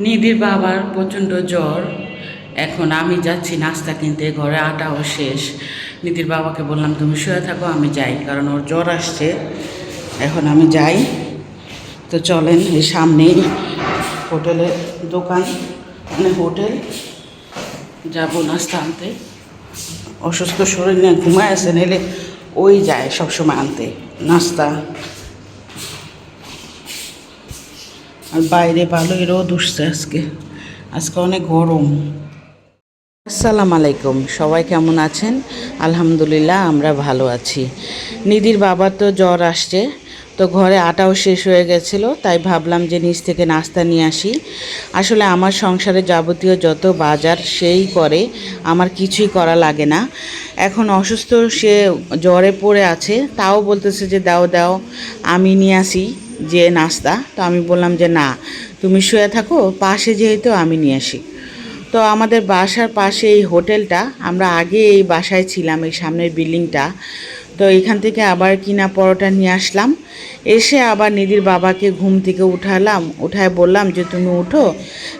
নিধির বাবার প্রচণ্ড জ্বর। এখন আমি যাচ্ছি নাস্তা কিনতে, ঘরে আটাও শেষ। নিধির বাবাকে বললাম, তুমি শুয়ে থাকো, আমি যাই। কারণ ওর জ্বর আসছে। এখন আমি যাই। তো চলেন এই সামনেই হোটেলের দোকান মানে হোটেল। যাব নাস্তা আনতে। অসুস্থ শরীর নিয়ে ঘুমায় আছে, নাহলে ওই যায় সবসময় আনতে। নাস্তা আর বাইরে ভালোই রোদ উঠছে আজকে। আজকে অনেক গরম। আসসালামু আলাইকুম, সবাই কেমন আছেন? আলহামদুলিল্লাহ, আমরা ভালো আছি। নিধির বাবার তো জ্বর আসছে, তো ঘরে আটাও শেষ হয়ে গেছিল, তাই ভাবলাম যে নিচ থেকে নাস্তা নিয়ে আসি। আসলে আমার সংসারে যাবতীয় যত বাজার সেই করে, আমার কিছুই করা লাগে না। এখন অসুস্থ, সে জ্বরে পড়ে আছে, তাও বলতেছে যে দাও দাও, আমি নিয়ে আসি। যে নাস্তা, তো আমি বললাম যে না, তুমি শুয়ে থাকো, পাশে যেহেতু আমি নিয়ে আসি। তো আমাদের বাসার পাশে এই হোটেলটা, আমরা আগে এই বাসায় ছিলাম, এই সামনের বিল্ডিংটা। তো এখান থেকে আবার কিনা পরোটা নিয়ে আসলাম। এসে আবার নিধির বাবাকে ঘুম থেকে উঠালাম, উঠায় বললাম যে, তুমি উঠো,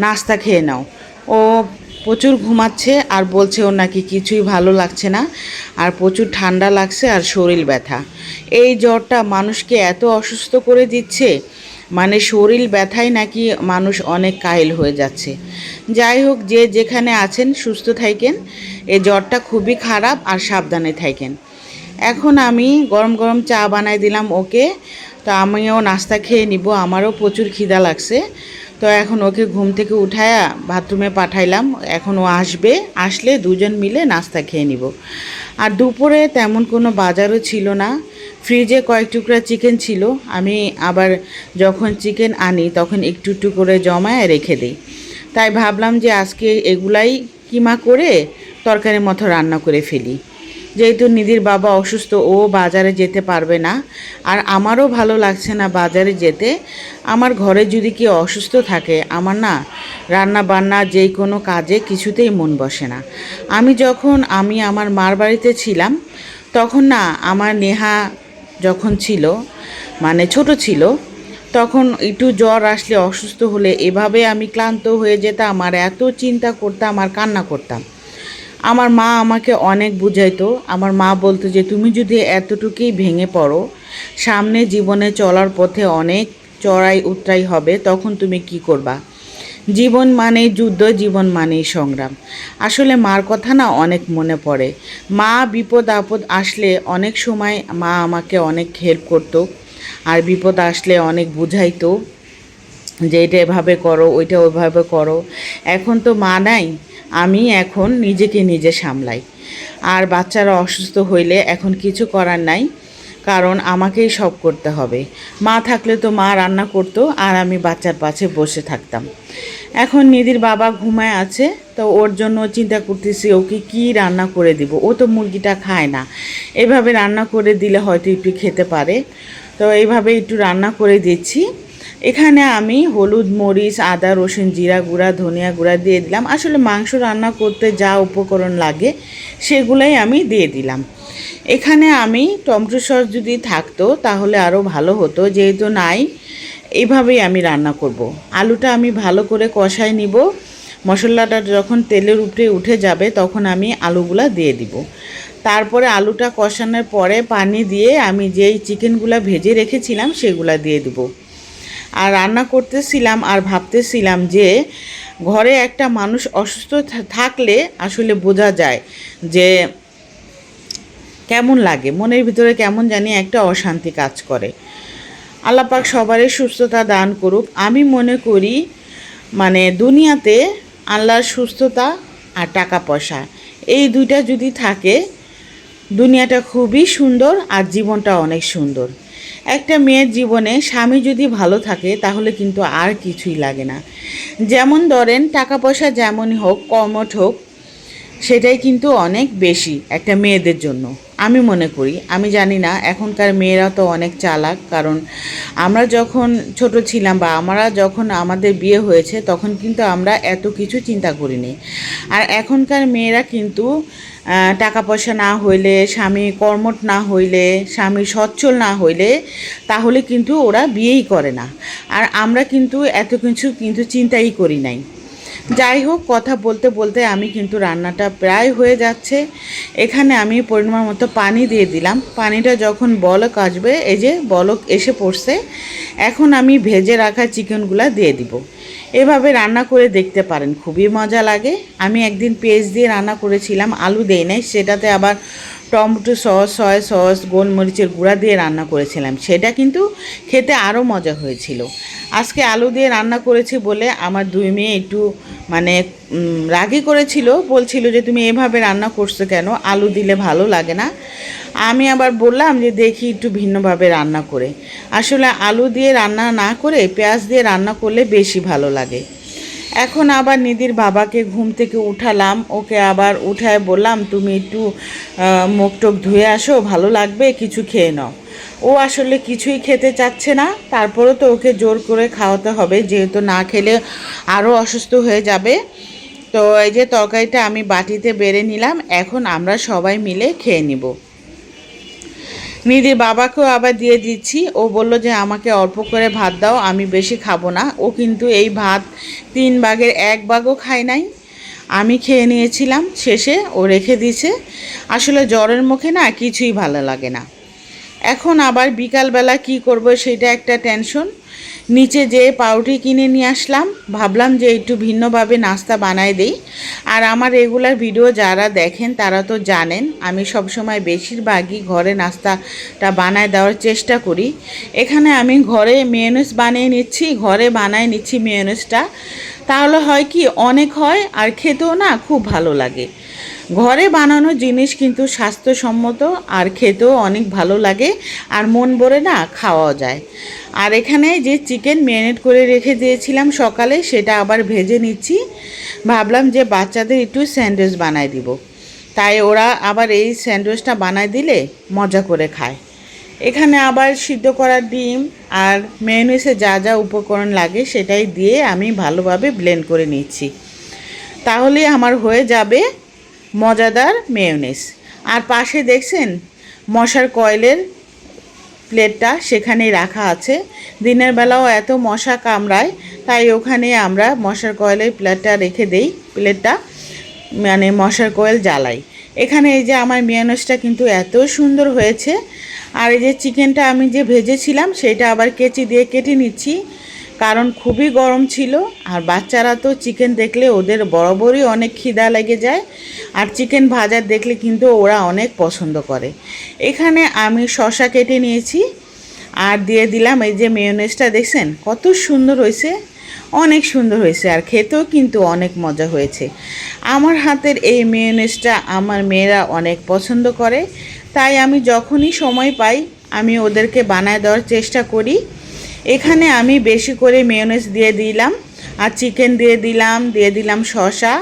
নাস্তা খেয়ে নাও। ও প্রচুর ঘুমাচ্ছে আর বলছে ওর নাকি কিছুই ভালো লাগছে না আর প্রচুর ঠান্ডা লাগছে আর শরীর ব্যথা। এই জ্বরটা মানুষকে এত অসুস্থ করে দিচ্ছে মানে শরীর ব্যথায় নাকি মানুষ অনেক কাহিল হয়ে যাচ্ছে। যাই হোক, যে যেখানে আছেন, সুস্থ থাকেন এই জ্বরটা খুবই খারাপ আর সাবধানে থাকেন। এখন আমি গরম গরম চা বানাই দিলাম ওকে, তো আমিও নাস্তা খেয়ে নিব, আমারও প্রচুর খিদা লাগছে। তো এখন ওকে ঘুম থেকে উঠায়া বাথরুমে পাঠাইলাম। এখন ও আসবে। আসলে দুজন মিলে নাস্তা খেয়ে নিব। আর দুপুরে তেমন কোনো বাজারও ছিল না। ফ্রিজে কয়েক টুকরা চিকেন ছিল। আমি আবার যখন চিকেন আনি, তখন একটু একটু করে জমায় রেখে দিই। তাই ভাবলাম যে আজকে এগুলাই কিমা করে তরকারির মতো রান্না করে ফেলি। যেহেতু নিধির বাবা অসুস্থ, ও বাজারে যেতে পারবে না। আর আমারও ভালো লাগছে না বাজারে যেতে। আমার ঘরে যদি কেউ অসুস্থ থাকে, আমার না রান্না বান্না যে কোনো কাজে কিছুতেই মন বসে না। আমি যখন, আমি আমার মার বাড়িতে ছিলাম, তখন না আমার নেহা যখন ছিল মানে ছোট ছিল, তখন একটু জ্বর আসলে অসুস্থ হলে এভাবে আমি ক্লান্ত হয়ে যেতাম আর এত চিন্তা করতাম আর কান্না করতাম। আমার মা আমাকে অনেক বুঝাইতো। আমার মা বলতো যে, তুমি যদি এতটুকুই ভেঙে পড়ো, সামনে জীবনে চলার পথে অনেক চড়াই উতরাই হবে, তখন তুমি কি করবা? জীবন মানেই যুদ্ধ, জীবন মানেই সংগ্রাম। আসলে মার কথা না অনেক মনে পড়ে। মা বিপদ আপদ আসলে অনেক সময় মা আমাকে অনেক হেল্প করতো, আর বিপদ আসলে অনেক বুঝাইতো যে, এটা এভাবে করো, ওইটা ওইভাবে করো। এখন তো মা নাই আমি এখন নিজেকে নিজে সামলাই। আর বাচ্চারা অসুস্থ হইলে এখন কিছু করার নাই, কারণ আমাকেই সব করতে হবে। মা থাকলে তো মা রান্না করতো, আর আমি বাচ্চার পাশে বসে থাকতাম। এখন নিধির বাবা ঘুমায় আছে, তো ওর জন্য চিন্তা করতেছি, ওকে কি রান্না করে দিব? ও তো মুরগিটা খায় না। এভাবে রান্না করে দিলে হয়তো একটু খেতে পারে। তো এইভাবে একটু রান্না করে দিচ্ছি। এখানে আমি হলুদ মরিচ, আদা, রসুন জিরা গুঁড়া, ধনিয়া গুঁড়া দিয়ে দিলাম। আসলে মাংস রান্না করতে যা উপকরণ লাগে সেগুলাই আমি দিয়ে দিলাম। এখানে আমি টমেটো সস যদি থাকতো তাহলে আরও ভালো হতো। যেহেতু নাই এইভাবেই আমি রান্না করব। আলুটা আমি ভালো করে কষাই নিব। মশলাটা যখন তেলের উপরে উঠে যাবে তখন আমি আলুগুলা দিয়ে দিব। তারপরে আলুটা কষানোর পরে পানি দিয়ে আমি যেই চিকেনগুলা ভেজে রেখেছিলাম সেগুলা দিয়ে দিব। আর রান্না করতেছিলাম আর ভাবতেছিলাম যে ঘরে একটা মানুষ অসুস্থ থাকলে আসলে বোঝা যায় যে কেমন লাগে, মনের ভিতরে কেমন জানি একটা অশান্তি কাজ করে। আল্লাপাক সবারই সুস্থতা দান করুক। আমি মনে করি মানে দুনিয়াতে আল্লাহর সুস্থতা আর টাকা পয়সা, এই দুইটা যদি থাকে দুনিয়াটা খুবই সুন্দর আর জীবনটা অনেক সুন্দর। একটা মেয়ের জীবনে স্বামী যদি ভালো থাকে, তাহলে কিন্তু আর কিছুই লাগে না। যেমন ধরেন টাকা পয়সা যেমনই হোক কমট হোক, সেটাই কিন্তু অনেক বেশি একটা মেয়েদের জন্য। আমি মনে করি, আমি জানি না, এখনকার মেয়েরা তো অনেক চালাক, কারণ আমরা যখন ছোট ছিলাম বা আমরা যখন আমাদের বিয়ে হয়েছে, তখন কিন্তু আমরা এত কিছু চিন্তা করিনি। আর এখনকার মেয়েরা কিন্তু টাকা পয়সা না হইলে, স্বামী কর্মট না হইলে, স্বামী সচ্ছল না হইলে, তাহলে কিন্তু ওরা বিয়েই করে না। আর আমরা কিন্তু এত কিছু কিন্তু চিন্তাই করি নাই। যাই হোক কথা বলতে বলতে আমি কিন্তু রান্নাটা প্রায় হয়ে যাচ্ছে। এখানে আমি পরিমাণ মতো পানি দিয়ে দিলাম। পানিটা যখন বলক আসবে, এই যে বলক এসে পড়ছে, এখন আমি ভেজে রাখা চিকেনগুলো দিয়ে দিব। এভাবে রান্না করে দেখতে পারেন, খুবই মজা লাগে। আমি একদিন পেঁয়াজ দিয়ে রান্না করেছিলাম, আলু দেই নাই, সেটাতে আবার টমেটো সস, সয়া সস, গোলমরিচের গুঁড়া দিয়ে রান্না করেছিলাম। সেটা কিন্তু খেতে আরও মজা হয়েছিল। আজকে আলু দিয়ে রান্না করেছি বলে আমার দুই মেয়ে একটু মানে রাগি করেছিল। বলছিল যে, তুমি এভাবে রান্না করছ কেন? আলু দিলে ভালো লাগে না। আমি আবার বললাম যে, দেখি একটু ভিন্নভাবে রান্না করে। আসলে আলু দিয়ে রান্না না করে পেঁয়াজ দিয়ে রান্না করলে বেশি ভালো লাগে। এখন আবার নিদির বাবাকে ঘুম থেকে উঠালাম। ওকে আবার উঠায় বললাম, তুমি একটু মুখ টুক ধুয়ে আসো, ভালো লাগবে, কিছু খেয়ে নাও। ও আসলে কিছুই খেতে চাচ্ছে না। তারপরেও তো ওকে জোর করে খাওয়াতে হবে, যেহেতু না খেলে আরও অসুস্থ হয়ে যাবে। তো এই যে তরকারিটা আমি বাটিতে বেড়ে নিলাম, এখন আমরা সবাই মিলে খেয়ে নিব। নিদির বাবাকেও আবার দিয়ে দিচ্ছি। ও বলল যে, আমাকে অল্প করে ভাত দাও, আমি বেশি খাব না। ও কিন্তু এই ভাত তিন ভাগের এক ভাগও খায় নাই। আমি খেয়ে নিয়েছিলাম। শেষে ও রেখে দিছে আসলে জ্বরের মুখে না কিছুই ভালো লাগে না। এখন আবার বিকালবেলা কি করব সেটা একটা টেনশন নিচে যে পাউরুটি কিনে নিয়ে আসলাম। ভাবলাম যে একটু ভিন্নভাবে নাস্তা বানায় দেই। আর আমার রেগুলার ভিডিও যারা দেখেন, তারা তো জানেন, আমি সবসময় বেশিরভাগই ঘরে নাস্তাটা বানায় দেওয়ার চেষ্টা করি। এখানে আমি ঘরে মেয়নেজ বানিয়ে নিচ্ছি, ঘরে বানায় নিচ্ছি মেয়নেজটা তাহলে হয় কি, অনেক হয়, আর খেতেও না খুব ভালো লাগে। ঘরে বানানো জিনিস কিন্তু স্বাস্থ্যসম্মত আর খেতেও অনেক ভালো লাগে আর মন ভরে না খাওয়াও যায়। আর এখানে যে চিকেন ম্যারিনেট করে রেখে দিয়েছিলাম সকালে সেটা আবার ভেজে নিচ্ছি। ভাবলাম যে বাচ্চাদের একটু স্যান্ডউইচ বানায় দিব। তাই ওরা আবার এই স্যান্ডউইচটা বানায় দিলে মজা করে খায়। এখানে আবার সিদ্ধ করা ডিম আর মেয়নিসে যা যা উপকরণ লাগে সেটাই দিয়ে আমি ভালোভাবে ব্লেন্ড করে নিচ্ছি। তাহলে আমার হয়ে যাবে মজাদার মেয়োনেজ আর পাশে দেখছেন, মশার কয়েলের প্লেটটা সেখানেই রাখা আছে। দিনের বেলাও এত মশা কামড়ায়, তাই ওখানে আমরা মশার কয়েলের প্লেটটা রেখে দেই, প্লেটটা মানে মশার কয়েল জ্বালাই। এখানে এই যে আমার মেয়োনেজটা কিন্তু এত সুন্দর হয়েছে। আর এই যে চিকেনটা আমি যে ভেজেছিলাম, সেটা আবার কেচি দিয়ে কেটে নিচ্ছি। কারণ খুবই গরম ছিল, আর বাচ্চারা তো চিকেন দেখলে ওদের বরাবরই অনেক খিদা লেগে যায়, আর চিকেন ভাজা দেখলে কিন্তু ওরা অনেক পছন্দ করে। এখানে আমি শশা কেটে নিয়েছি, আর দিয়ে দিলাম এই যে মেয়োনেজটা দেখছেন? কত সুন্দর হয়েছে, অনেক সুন্দর হয়েছে, আর খেতেও কিন্তু অনেক মজা হয়েছে। আমার হাতের এই মেয়োনেজটা আমার মেয়েরা অনেক পছন্দ করে, তাই আমি যখনই সময় পাই, আমি ওদেরকে বানায় দেওয়ার চেষ্টা করি। এখানে আমি বেশি করে মেয়োনেজ দিয়ে দিলাম আর চিকেন দিয়ে দিলাম দিয়ে দিলাম শসা।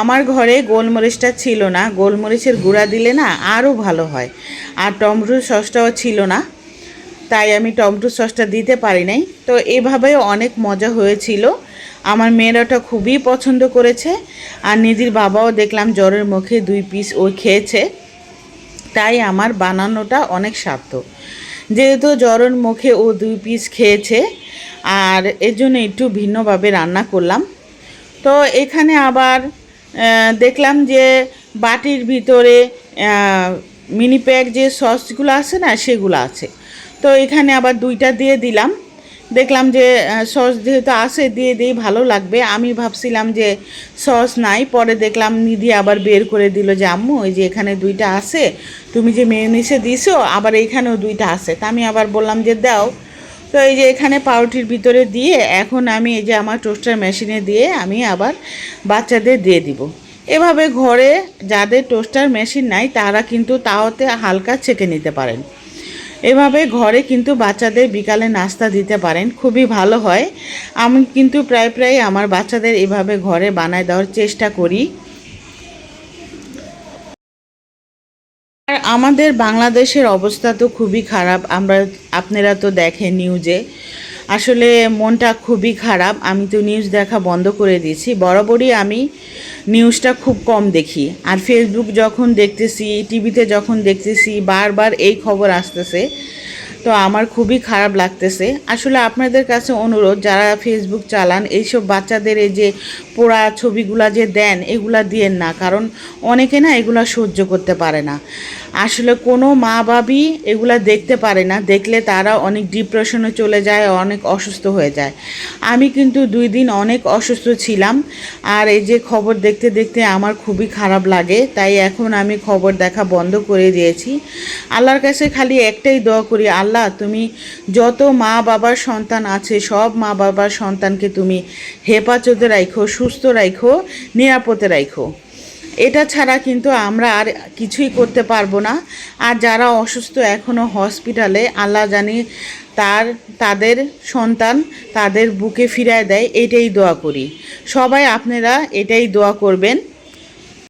আমার ঘরে গোলমরিচটা ছিল না, গোলমরিচের গুঁড়া দিলে না আরও ভালো হয়। আর টমেটো সসটাও ছিল না, তাই আমি টমেটো সসটা দিতে পারি নাই। তো এভাবেও অনেক মজা হয়েছিল। আমার মেয়েরা ওটা খুবই পছন্দ করেছে। আর নিদির বাবাও দেখলাম জ্বরের মুখে দুই পিস ও খেয়েছে। তাই আমার বানানোটা অনেক সার্থক। যেহেতু জরন মুখে ও দুই পিস খেয়েছে, আর এর জন্য একটু ভিন্নভাবে রান্না করলাম। তো এখানে আবার দেখলাম যে বাটির ভিতরে মিনি প্যাক যে সসগুলো আছে না, সেগুলো আছে। তো এখানে আবার দুইটা দিয়ে দিলাম। দেখলাম যে সস যেহেতু আছে, দিয়ে দিই ভালো লাগবে। আমি ভাবছিলাম যে, সস নাই। পরে দেখলাম নিধি আবার বের করে দিল যে, আম্মু, ওই যে এখানে দুইটা আছে। তুমি যে মেয়নিসে দিছো, আবার এইখানেও দুইটা আছে। তা আমি আবার বললাম যে, দাও। তো এই যে এখানে পাউরুটির ভিতরে দিয়ে, এখন আমি এই যে আমার টোস্টার মেশিনে দিয়ে আমি আবার বাচ্চাদের দিয়ে দিব। এভাবে ঘরে যাদের টোস্টার মেশিন নাই, তারা কিন্তু তাওতে হালকা ছেঁকে নিতে পারেন। এভাবে ঘরে কিন্তু বাচ্চাদের বিকালে নাস্তা দিতে পারেন, খুবই ভালো হয়। আমি কিন্তু প্রায় প্রায় আমার বাচ্চাদের এভাবে ঘরে বানায় দেওয়ার চেষ্টা করি। আর আমাদের বাংলাদেশের অবস্থা তো খুবই খারাপ, আমরা, আপনারা তো দেখেন নিউজে আসলে মনটা খুবই খারাপ, আমি তো নিউজ দেখা বন্ধ করে দিয়েছি। বরাবরই আমি নিউজটা খুব কম দেখি। আর ফেসবুক যখন দেখতেছি টিভিতে যখন দেখতেছি, বারবার এই খবর আসতেছে, তো আমার খুবই খারাপ লাগতেছে। আসলে আপনাদের কাছে অনুরোধ, যারা ফেসবুক চালান, এইসব বাচ্চাদের এই যে পোড়া ছবিগুলা যে দেন, এগুলা দিয়েন না। কারণ অনেকে না এগুলা সহ্য করতে পারে না। আসলে কোনো মা বাবই এগুলা দেখতে পারে না। দেখলে তারা অনেক ডিপ্রেশনে চলে যায়, অনেক অসুস্থ হয়ে যায়। আমি কিন্তু দুই দিন অনেক অসুস্থ ছিলাম। আর এই যে খবর দেখতে দেখতে আমার খুবই খারাপ লাগে। তাই এখন আমি খবর দেখা বন্ধ করে দিয়েছি। আল্লাহর কাছে খালি একটাই দোয়া করি, আল্লাহ তুমি যত মা বাবার সন্তান আছে, সব মা বাবার সন্তানকে তুমি হেফাজতে রাখো সুস্থ রাখো নিরাপদে রাখো এটা ছাড়া কিন্তু আমরা আর কিছুই করতে পারব না। আর যারা অসুস্থ এখনও হসপিটালে, আল্লাহ জানি তার, তাদের সন্তান তাদের বুকে ফিরায় দেয়, এটাই দোয়া করি। সবাই আপনারা এটাই দোয়া করবেন।